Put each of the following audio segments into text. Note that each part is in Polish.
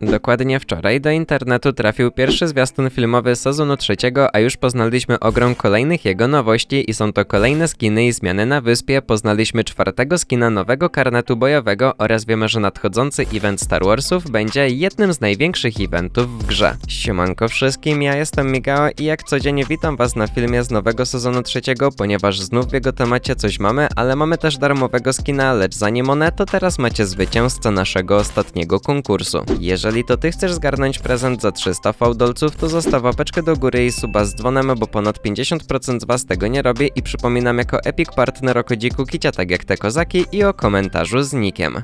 Dokładnie wczoraj do internetu trafił pierwszy zwiastun filmowy sezonu trzeciego, a już poznaliśmy ogrom kolejnych jego nowości i są to kolejne skiny i zmiany na wyspie. Poznaliśmy czwartego skina nowego karnetu bojowego oraz wiemy, że nadchodzący event Star Warsów będzie jednym z największych eventów w grze. Siemanko wszystkim, ja jestem Migao i jak codziennie witam was na filmie z nowego sezonu trzeciego, ponieważ znów w jego temacie coś mamy, ale mamy też darmowego skina, lecz zanim one, to teraz macie zwycięzcę naszego ostatniego konkursu. Jeżeli to ty chcesz zgarnąć prezent za 300 fałdolców, to zostaw łapeczkę do góry i suba z dzwonem, bo ponad 50% z was tego nie robi i przypominam jako epic partner o kodziku kicia tak jak te kozaki i o komentarzu z nikiem.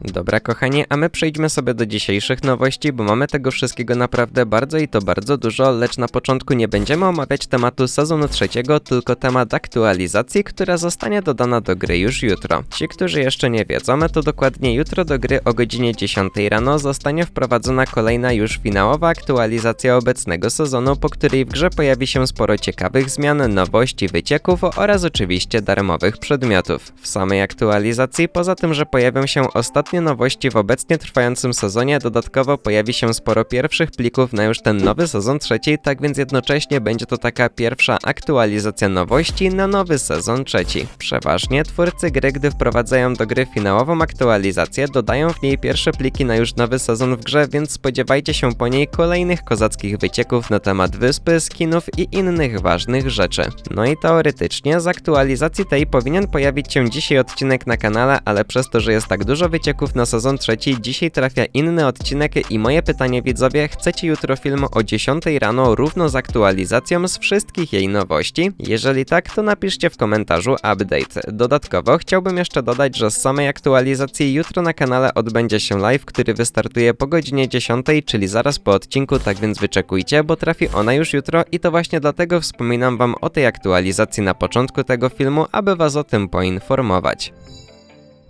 Dobra kochani, a my przejdźmy sobie do dzisiejszych nowości, bo mamy tego wszystkiego naprawdę bardzo i to bardzo dużo, lecz na początku nie będziemy omawiać tematu sezonu trzeciego, tylko temat aktualizacji, która zostanie dodana do gry już jutro. Ci, którzy jeszcze nie wiedzą, to dokładnie jutro do gry o godzinie 10 rano zostanie wprowadzona kolejna już finałowa aktualizacja obecnego sezonu, po której w grze pojawi się sporo ciekawych zmian, nowości, wycieków oraz oczywiście darmowych przedmiotów. W samej aktualizacji, poza tym, że pojawią się ostatnie nowości w obecnie trwającym sezonie, dodatkowo pojawi się sporo pierwszych plików na już ten nowy sezon trzeci, tak więc jednocześnie będzie to taka pierwsza aktualizacja nowości na nowy sezon trzeci. Przeważnie twórcy gry, gdy wprowadzają do gry finałową aktualizację, dodają w niej pierwsze pliki na już nowy sezon w grze, więc spodziewajcie się po niej kolejnych kozackich wycieków na temat wyspy, skinów i innych ważnych rzeczy. No i teoretycznie z aktualizacji tej powinien pojawić się dzisiaj odcinek na kanale, ale przez to, że jest tak dużo wycieków na sezon trzeci, dzisiaj trafia inny odcinek i moje pytanie widzowie, chcecie jutro film o 10 rano równo z aktualizacją z wszystkich jej nowości? Jeżeli tak, to napiszcie w komentarzu update. Dodatkowo chciałbym jeszcze dodać, że z samej aktualizacji jutro na kanale odbędzie się live, który wystartuje po godzinie 10, czyli zaraz po odcinku, tak więc wyczekujcie, bo trafi ona już jutro i to właśnie dlatego wspominam wam o tej aktualizacji na początku tego filmu, aby was o tym poinformować.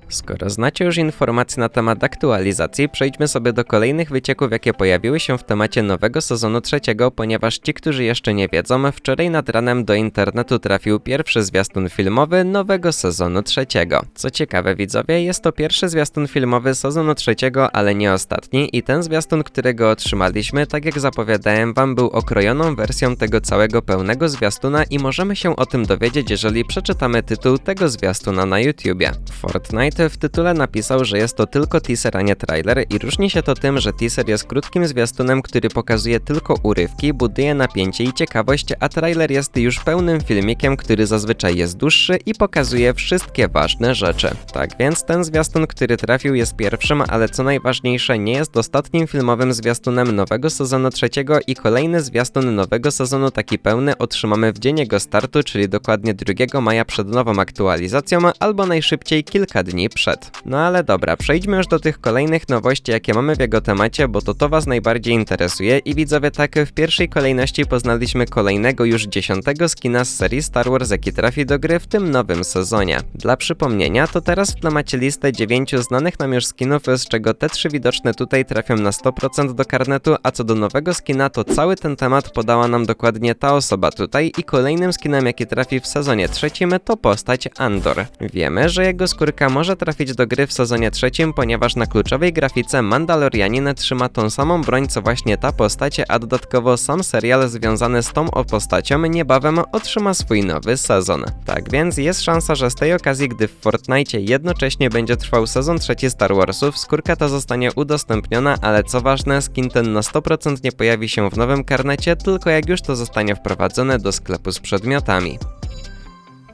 Skoro znacie już informacje na temat aktualizacji, przejdźmy sobie do kolejnych wycieków, jakie pojawiły się w temacie nowego sezonu trzeciego, ponieważ ci, którzy jeszcze nie wiedzą, wczoraj nad ranem do internetu trafił pierwszy zwiastun filmowy nowego sezonu trzeciego. Co ciekawe widzowie, jest to pierwszy zwiastun filmowy sezonu trzeciego, ale nie ostatni i ten zwiastun, którego otrzymaliśmy, tak jak zapowiadałem wam, był okrojoną wersją tego całego pełnego zwiastuna i możemy się o tym dowiedzieć, jeżeli przeczytamy tytuł tego zwiastuna na YouTubie. Fortnite w tytule napisał, że jest to tylko teaser, a nie trailer i różni się to tym, że teaser jest krótkim zwiastunem, który pokazuje tylko urywki, buduje napięcie i ciekawość, a trailer jest już pełnym filmikiem, który zazwyczaj jest dłuższy i pokazuje wszystkie ważne rzeczy. Tak więc ten zwiastun, który trafił jest pierwszym, ale co najważniejsze nie jest ostatnim filmowym zwiastunem nowego sezonu trzeciego i kolejny zwiastun nowego sezonu taki pełny otrzymamy w dzień jego startu, czyli dokładnie 2 maja przed nową aktualizacją albo najszybciej kilka dni przed. No ale dobra, przejdźmy już do tych kolejnych nowości, jakie mamy w jego temacie, bo to to was najbardziej interesuje i widzowie tak w pierwszej kolejności poznaliśmy kolejnego już dziesiątego skina z serii Star Wars, jaki trafi do gry w tym nowym sezonie. Dla przypomnienia, to teraz w tle macie listę dziewięciu znanych nam już skinów, z czego te trzy widoczne tutaj trafią na 100% do karnetu, a co do nowego skina, to cały ten temat podała nam dokładnie ta osoba tutaj i kolejnym skinem, jaki trafi w sezonie trzecim, to postać Andor. Wiemy, że jego skórka może trafić do gry w sezonie trzecim, ponieważ na kluczowej grafice Mandalorianin trzyma tą samą broń co właśnie ta postać, a dodatkowo sam serial związany z tą postacią niebawem otrzyma swój nowy sezon. Tak więc jest szansa, że z tej okazji, gdy w Fortnite jednocześnie będzie trwał sezon trzeci Star Warsów, skórka ta zostanie udostępniona, ale co ważne, skin ten na 100% nie pojawi się w nowym karnecie, tylko jak już to zostanie wprowadzone do sklepu z przedmiotami.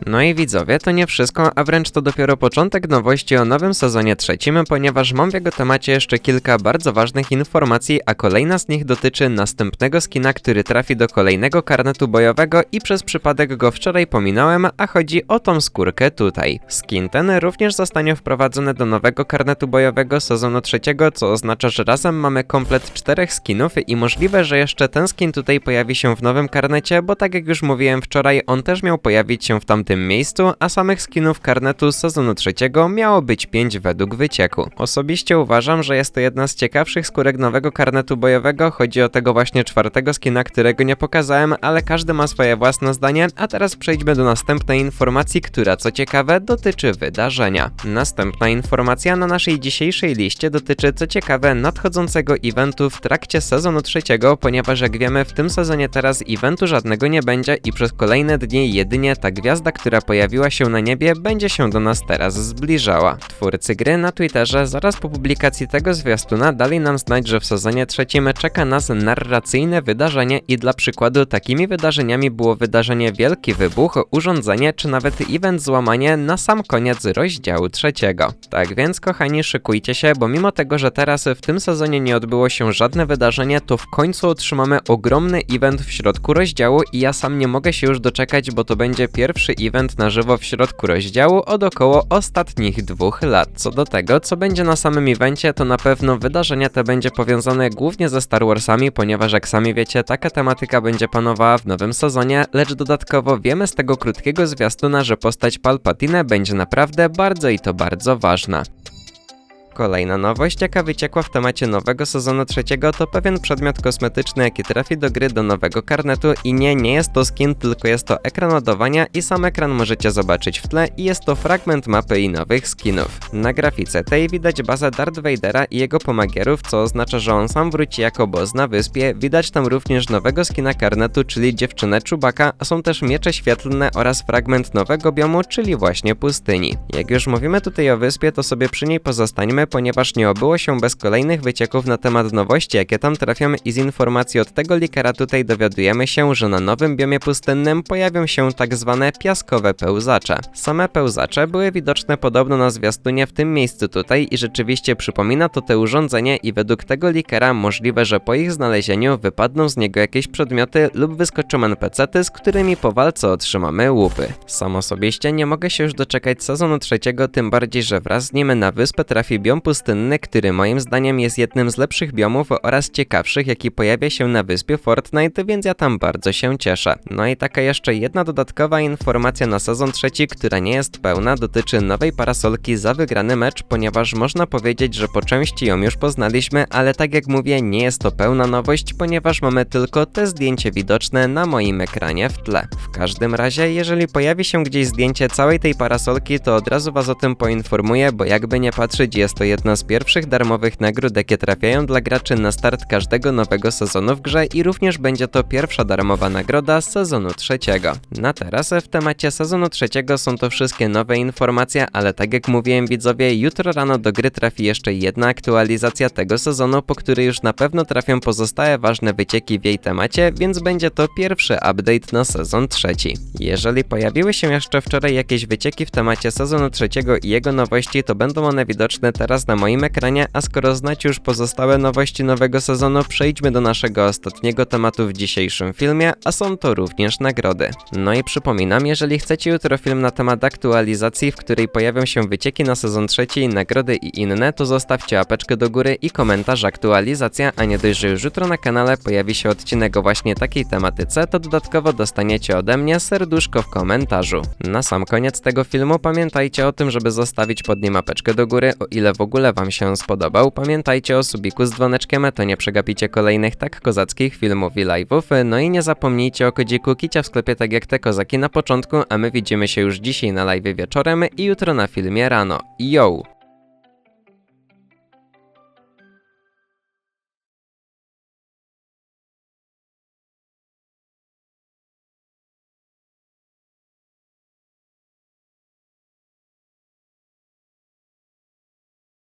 No i widzowie, to nie wszystko, a wręcz to dopiero początek nowości o nowym sezonie trzecim, ponieważ mam w jego temacie jeszcze kilka bardzo ważnych informacji, a kolejna z nich dotyczy następnego skina, który trafi do kolejnego karnetu bojowego i przez przypadek go wczoraj pominąłem, a chodzi o tą skórkę tutaj. Skin ten również zostanie wprowadzony do nowego karnetu bojowego sezonu trzeciego, co oznacza, że razem mamy komplet czterech skinów i możliwe, że jeszcze ten skin tutaj pojawi się w nowym karnecie, bo tak jak już mówiłem wczoraj, on też miał pojawić się w tamtym tym miejscu, a samych skinów karnetu z sezonu trzeciego miało być 5 według wycieku. Osobiście uważam, że jest to jedna z ciekawszych skórek nowego karnetu bojowego, chodzi o tego właśnie czwartego skina, którego nie pokazałem, ale każdy ma swoje własne zdanie, a teraz przejdźmy do następnej informacji, która co ciekawe dotyczy wydarzenia. Następna informacja na naszej dzisiejszej liście dotyczy co ciekawe nadchodzącego eventu w trakcie sezonu trzeciego, ponieważ jak wiemy w tym sezonie teraz eventu żadnego nie będzie i przez kolejne dni jedynie ta gwiazda, która pojawiła się na niebie będzie się do nas teraz zbliżała. Twórcy gry na Twitterze zaraz po publikacji tego zwiastuna dali nam znać, że w sezonie trzecim czeka nas narracyjne wydarzenie i dla przykładu takimi wydarzeniami było wydarzenie Wielki Wybuch, urządzenie czy nawet event złamanie na sam koniec rozdziału trzeciego. Tak więc kochani szykujcie się, bo mimo tego, że teraz w tym sezonie nie odbyło się żadne wydarzenie, to w końcu otrzymamy ogromny event w środku rozdziału i ja sam nie mogę się już doczekać, bo to będzie pierwszy event na żywo w środku rozdziału od około ostatnich dwóch lat. Co do tego, co będzie na samym evencie, to na pewno wydarzenie te będzie powiązane głównie ze Star Warsami, ponieważ jak sami wiecie, taka tematyka będzie panowała w nowym sezonie, lecz dodatkowo wiemy z tego krótkiego zwiastuna, że postać Palpatine będzie naprawdę bardzo i to bardzo ważna. Kolejna nowość, jaka wyciekła w temacie nowego sezonu trzeciego, to pewien przedmiot kosmetyczny, jaki trafi do gry do nowego karnetu i nie, nie jest to skin, tylko jest to ekran ładowania i sam ekran możecie zobaczyć w tle i jest to fragment mapy i nowych skinów. Na grafice tej widać bazę Darth Vadera i jego pomagierów, co oznacza, że on sam wróci jako boss na wyspie. Widać tam również nowego skina karnetu, czyli dziewczynę Czubaka, a są też miecze świetlne oraz fragment nowego biomu, czyli właśnie pustyni. Jak już mówimy tutaj o wyspie, to sobie przy niej pozostańmy, ponieważ nie obyło się bez kolejnych wycieków na temat nowości, jakie tam trafią i z informacji od tego likera tutaj dowiadujemy się, że na nowym biomie pustynnym pojawią się tak zwane piaskowe pełzacze. Same pełzacze były widoczne podobno na zwiastunie w tym miejscu tutaj i rzeczywiście przypomina to te urządzenie i według tego likera możliwe, że po ich znalezieniu wypadną z niego jakieś przedmioty lub wyskoczą NPC-ty, z którymi po walce otrzymamy łupy. Sam osobiście nie mogę się już doczekać sezonu trzeciego, tym bardziej, że wraz z nim na wyspę trafi biom pustynny, który moim zdaniem jest jednym z lepszych biomów oraz ciekawszych, jaki pojawia się na wyspie Fortnite, więc ja tam bardzo się cieszę. No i taka jeszcze jedna dodatkowa informacja na sezon trzeci, która nie jest pełna, dotyczy nowej parasolki za wygrany mecz, ponieważ można powiedzieć, że po części ją już poznaliśmy, ale tak jak mówię, nie jest to pełna nowość, ponieważ mamy tylko te zdjęcie widoczne na moim ekranie w tle. W każdym razie, jeżeli pojawi się gdzieś zdjęcie całej tej parasolki, to od razu was o tym poinformuję, bo jakby nie patrzeć, jest to jedna z pierwszych darmowych nagród, jakie trafiają dla graczy na start każdego nowego sezonu w grze i również będzie to pierwsza darmowa nagroda z sezonu trzeciego. Na teraz w temacie sezonu trzeciego są to wszystkie nowe informacje, ale tak jak mówiłem widzowie, jutro rano do gry trafi jeszcze jedna aktualizacja tego sezonu, po której już na pewno trafią pozostałe ważne wycieki w jej temacie, więc będzie to pierwszy update na sezon trzeci. Jeżeli pojawiły się jeszcze wczoraj jakieś wycieki w temacie sezonu trzeciego i jego nowości, to będą one widoczne teraz na moim ekranie, a skoro znacie już pozostałe nowości nowego sezonu, przejdźmy do naszego ostatniego tematu w dzisiejszym filmie, a są to również nagrody. No i przypominam, jeżeli chcecie jutro film na temat aktualizacji, w której pojawią się wycieki na sezon trzeci, nagrody i inne, to zostawcie apeczkę do góry i komentarz aktualizacja, a nie dość, że już jutro na kanale pojawi się odcinek o właśnie takiej tematyce, to dodatkowo dostaniecie ode mnie serduszko w komentarzu. Na sam koniec tego filmu pamiętajcie o tym, żeby zostawić pod nim apeczkę do góry, o ile w ogóle wam się spodobał. Pamiętajcie o subiku z dzwoneczkiem, to nie przegapicie kolejnych tak kozackich filmów i live'ów. No i nie zapomnijcie o kodziku Kicia w sklepie tak jak te kozaki na początku, a my widzimy się już dzisiaj na live wieczorem i jutro na filmie rano. Yo!